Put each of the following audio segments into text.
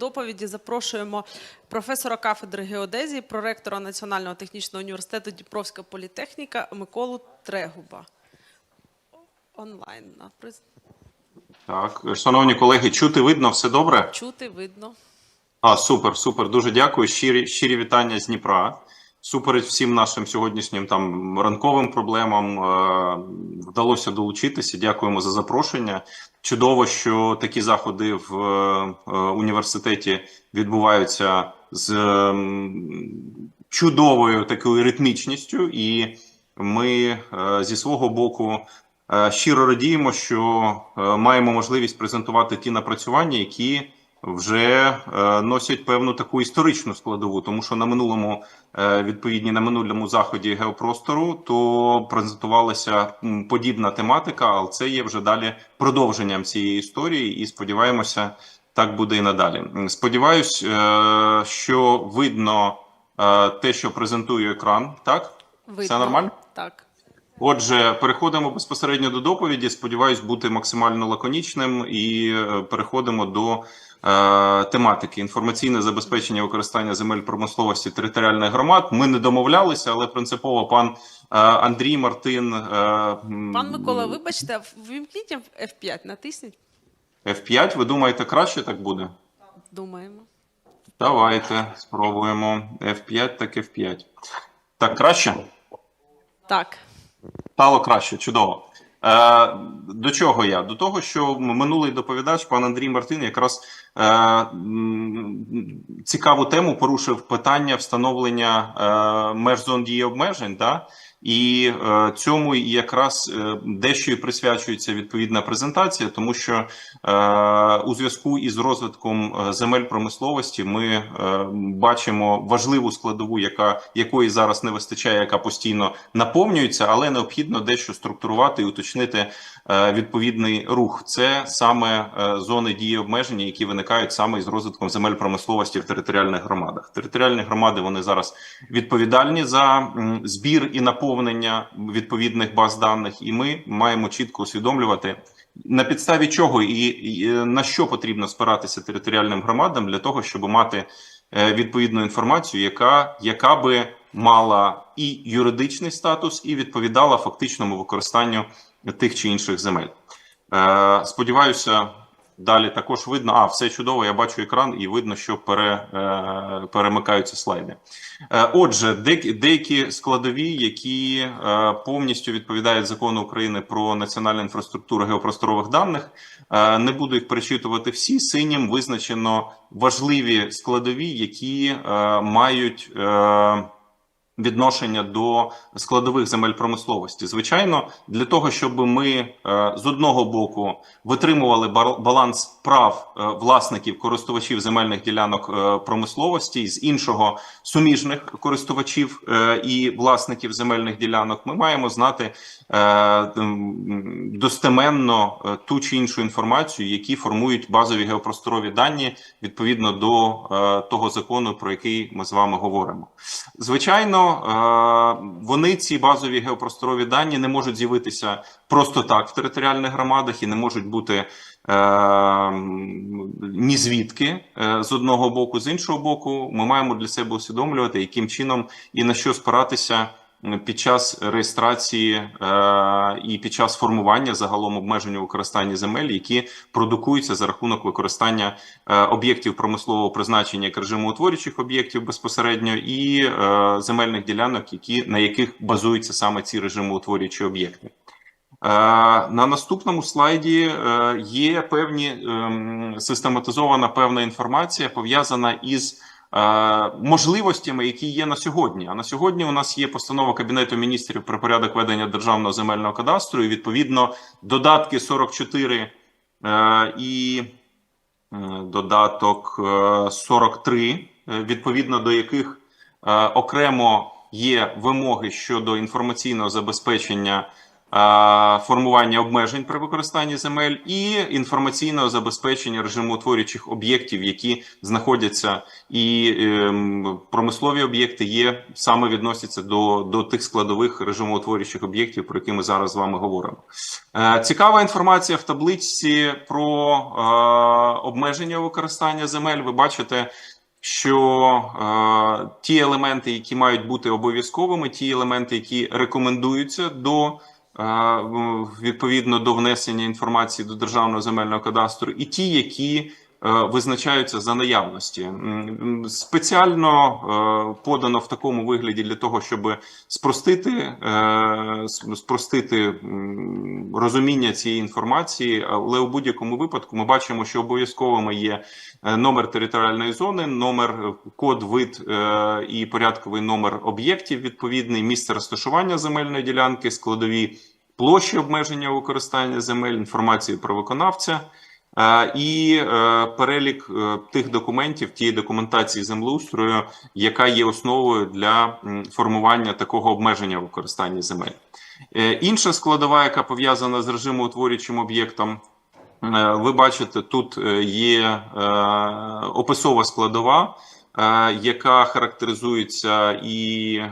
доповіді запрошуємо професора кафедри геодезії, проректора Національного технічного університету Дніпровська політехніка Миколу Трегуба. Онлайн наприз. Так, шановні колеги, чути видно, все добре? чути, видно. А, супер, супер. Дуже дякую. Щирі, щирі вітання з Дніпра. Супереч всім нашим сьогоднішнім там ранковим проблемам е, вдалося долучитися. Дякуємо за запрошення. Чудово, що такі заходи в е, університеті відбуваються з чудовою такою ритмічністю, і ми е, зі свого боку щиро радіємо, що маємо можливість презентувати ті напрацювання, які вже е, носять певну таку історичну складову, тому що на минулому е, відповідні на минулому заході геопростору то презентувалася подібна тематика, але це є вже далі продовженням цієї історії, і сподіваємося, так буде і надалі. Сподіваюсь, е, що видно те, що презентує екран. Так, видно. все нормально. Так. Отже, переходимо безпосередньо до доповіді. Сподіваюсь, бути максимально лаконічним і е, переходимо до е, тематики інформаційне забезпечення використання земель промисловості територіальних громад. Ми не домовлялися, але принципово пан е, Андрій Мартин. Е, Пан Микола, вибачте, ввімкніть F5, натисніть. F5, ви думаєте, краще так буде? Думаємо. Давайте спробуємо. F5, так F5. Так, краще? Так. Стало краще, чудово. Е, до чого я? До того, що минулий доповідач, пан Андрій Мартин, якраз е, цікаву тему порушив питання встановлення е, меж зон дії обмежень. Да? І е, цьому якраз е, дещо і присвячується відповідна презентація, тому що е, у зв'язку із розвитком земель промисловості ми бачимо важливу складову, яка якої зараз не вистачає, яка постійно наповнюється, але необхідно дещо структурувати і уточнити відповідний рух. Це саме зони дії обмеження, які виникають саме із розвитком земель промисловості в територіальних громадах. Територіальні громади вони зараз відповідальні за збір і наповнення відповідних баз даних, і ми маємо чітко усвідомлювати. На підставі чого і, і на що потрібно спиратися територіальним громадам для того, щоб мати е, відповідну інформацію, яка, яка би мала і юридичний статус, і відповідала фактичному використанню тих чи інших земель. Е, сподіваюся, далі також видно. А, все чудово, я бачу екран, і видно, що пере, е, перемикаються слайди. Е, Отже, деякі, деякі складові, які е, повністю відповідають закону України про національну інфраструктуру геопросторових даних, е, не буду їх перечитувати всі. Синім визначено важливі складові, які е, мають. Е, Відношення до складових земель промисловості, звичайно, для того, щоб ми е, з одного боку витримували баланс прав е, власників користувачів земельних ділянок е, промисловості, з іншого суміжних користувачів і власників земельних ділянок, ми маємо знати достеменно ту чи іншу інформацію, які формують базові геопросторові дані відповідно до того закону, про який ми з вами говоримо. Звичайно, вони ці базові геопросторові дані не можуть з'явитися просто так в територіальних громадах і не можуть бути е, ні звідки е, з одного боку, з іншого боку, ми маємо для себе усвідомлювати, яким чином і на що спиратися під час реєстрації е, і під час формування загалом обмеження використання земель, які продукуються за рахунок використання е, об'єктів промислового призначення як режимоутворюючих об'єктів безпосередньо і е, земельних ділянок, які на яких базуються саме ці режимоутворюючі об'єкти. На наступному слайді є певні ем, систематизована певна інформація пов'язана із можливостями, які є на сьогодні. А на сьогодні у нас є постанова Кабінету міністрів про порядок ведення державного земельного кадастру. І відповідно додатки 44 е, і е, додаток е, 43, е, відповідно до яких е, окремо є вимоги щодо інформаційного забезпечення формування обмежень при використанні земель і інформаційного забезпечення режимоутворюючих об'єктів, які знаходяться, і ем, промислові об'єкти є саме відносяться до, до тих складових режимоутворюючих об'єктів, про які ми зараз з вами говоримо. Е, Цікава інформація в табличці про е, обмеження використання земель. Ви бачите, що е, ті елементи, які мають бути обов'язковими, ті елементи, які рекомендуються до відповідно до внесення інформації до державного земельного кадастру, і ті, які е, визначаються за наявності, спеціально е, подано в такому вигляді для того, щоб спростити, е, спростити розуміння цієї інформації. Але у будь-якому випадку ми бачимо, що обов'язковими є е, номер територіальної зони, номер е, код, вид е, і порядковий номер об'єктів, відповідний місце розташування земельної ділянки, складові площі обмеження використання земель, інформацію про виконавця. І е, перелік е, тих документів, тієї документації землеустрою, яка є основою для формування такого обмеження використання земель. Е, Інша складова, яка пов'язана з режимоутворюючим об'єктом, Ви бачите, тут є описова складова, яка характеризується і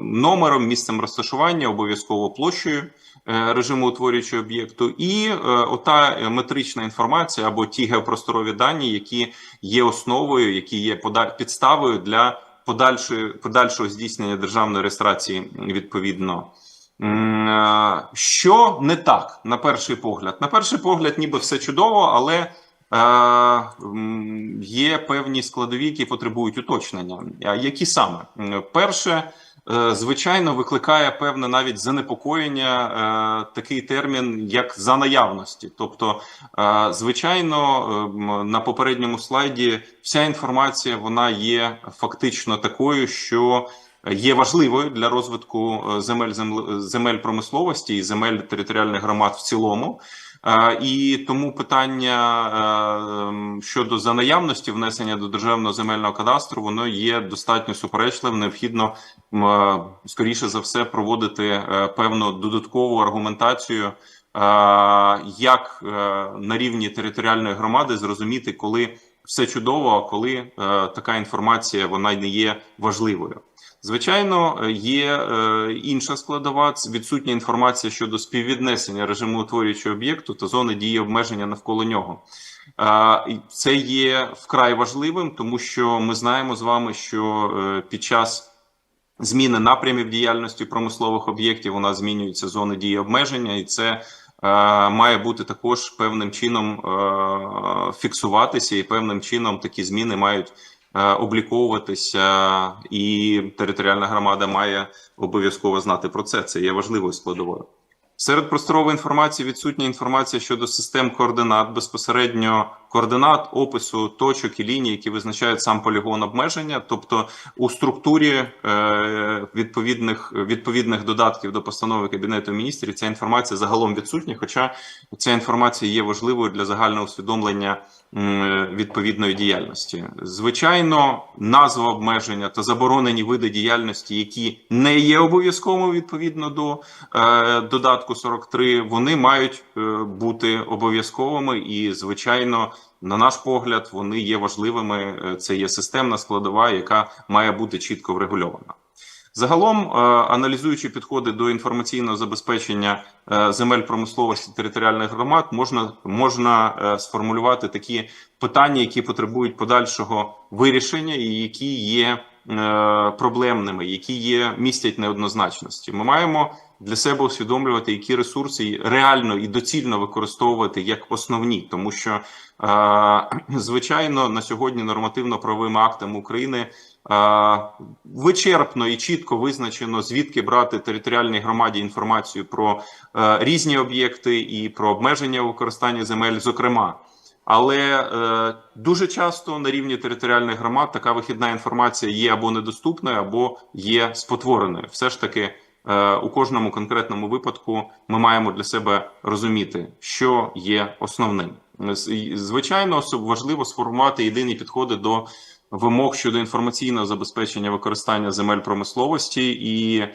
номером, місцем розташування, обов'язково площею режиму утворюючого об'єкту, і е, ота е, метрична інформація або ті геопросторові дані, які є основою, які є підставою для подальшої подальшого здійснення державної реєстрації відповідно. Е, Що не так на перший погляд? На перший погляд, ніби все чудово, але е, є певні складові, які потребують уточнення. Які саме? Перше, е, звичайно, викликає певне навіть занепокоєння е, такий термін, як за наявності. Тобто, е, звичайно, е, на попередньому слайді вся інформація вона є фактично такою, що є важливою для розвитку е, земель земель промисловості і земель територіальних громад в цілому. Е, І тому питання е, ем, щодо за наявності внесення до державного земельного кадастру воно є достатньо суперечливим. Необхідно е, скоріше за все проводити певну додаткову аргументацію, як на рівні територіальної громади зрозуміти, коли все чудово, а коли така інформація вона не є важливою. Звичайно, є е, інша складова відсутня інформація щодо співвіднесення режиму утворюючого об'єкту та зони дії обмеження навколо нього. Е, Це є вкрай важливим, тому що ми знаємо з вами, що е, під час зміни напрямів діяльності промислових об'єктів у нас змінюються зони дії обмеження, і це має бути також певним чином фіксуватися, і певним чином такі зміни мають обліковуватися, і територіальна громада має обов'язково знати про це. Це є важливою складовою. Серед просторової інформації відсутня інформація щодо систем координат, безпосередньо координат, опису точок і ліній, які визначають сам полігон обмеження. Тобто у структурі е, відповідних відповідних додатків до постанови Кабінету міністрів ця інформація загалом відсутня. Хоча ця інформація є важливою для загального усвідомлення відповідної діяльності. Звичайно, назва обмеження та заборонені види діяльності, які не є обов'язковими відповідно до е, додатку 43, вони мають е, бути обов'язковими і, звичайно, на наш погляд, вони є важливими. Е, Це є системна складова, яка має бути чітко врегульована. Загалом, е, аналізуючи підходи до інформаційного забезпечення е, земель промисловості територіальних громад, можна, можна сформулювати такі питання, які потребують подальшого вирішення, і які є проблемними, які є містять неоднозначності. Ми маємо для себе усвідомлювати, які ресурси реально і доцільно використовувати як основні, тому що е, звичайно на сьогодні нормативно-правовими актами України е, вичерпно і чітко визначено звідки брати територіальній громаді інформацію про е, різні об'єкти і про обмеження використання земель, зокрема. Але е, дуже часто на рівні територіальних громад така вихідна інформація є або недоступною, або є спотвореною. Все ж таки, у кожному конкретному випадку ми маємо для себе розуміти, що є основним. Звичайно, важливо сформувати єдині підходи до вимог щодо інформаційного забезпечення використання земель промисловості, і е,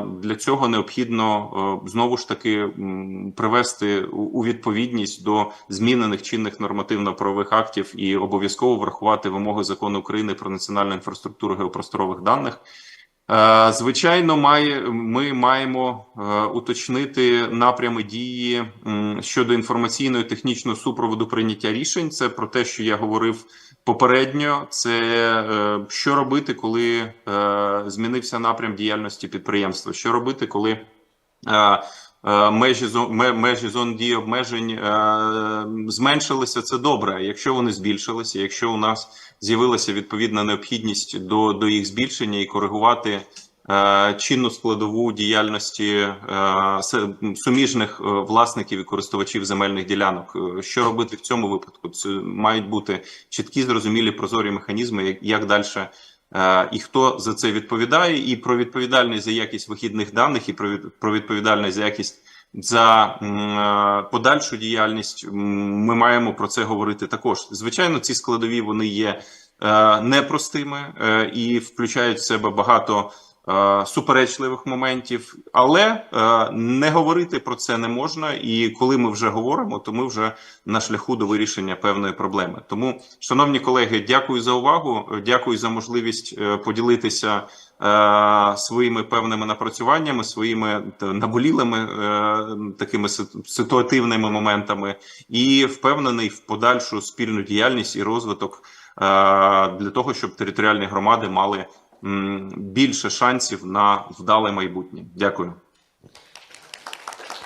для цього необхідно е, знову ж таки привести у відповідність до змінених чинних нормативно-правових актів і обов'язково врахувати вимоги закону України про національну інфраструктуру геопросторових даних. Е, Звичайно, ми маємо е, уточнити напрями дії щодо інформаційного і технічного супроводу прийняття рішень. Це про те, що я говорив попередньо. Це е, що робити, коли змінився напрям діяльності підприємства. Що робити, коли межі зон межі зон дії обмежень е, зменшилися. Це добре. Якщо вони збільшилися, якщо у нас з'явилася відповідна необхідність до, до їх збільшення і коригувати е, чинну складову діяльності е, суміжних е, власників і користувачів земельних ділянок. Е, Що робити в цьому випадку? Це мають бути чіткі, зрозумілі, прозорі механізми, як далі. І хто за це відповідає, і про відповідальність за якість вихідних даних, і про від- про відповідальність за якість за е, подальшу діяльність. Ми маємо про це говорити також. Звичайно, ці складові вони є е, непростими е, і включають в себе багато е, суперечливих моментів, але е, не говорити про це не можна. І коли ми вже говоримо, то ми вже на шляху до вирішення певної проблеми. Тому, шановні колеги, дякую за увагу. е, Дякую за можливість е, поділитися е, своїми певними напрацюваннями, своїми наболілими е, такими ситуативними моментами, і впевнений в подальшу спільну діяльність і розвиток е, для того, щоб територіальні громади мали більше шансів на вдале майбутнє. Дякую.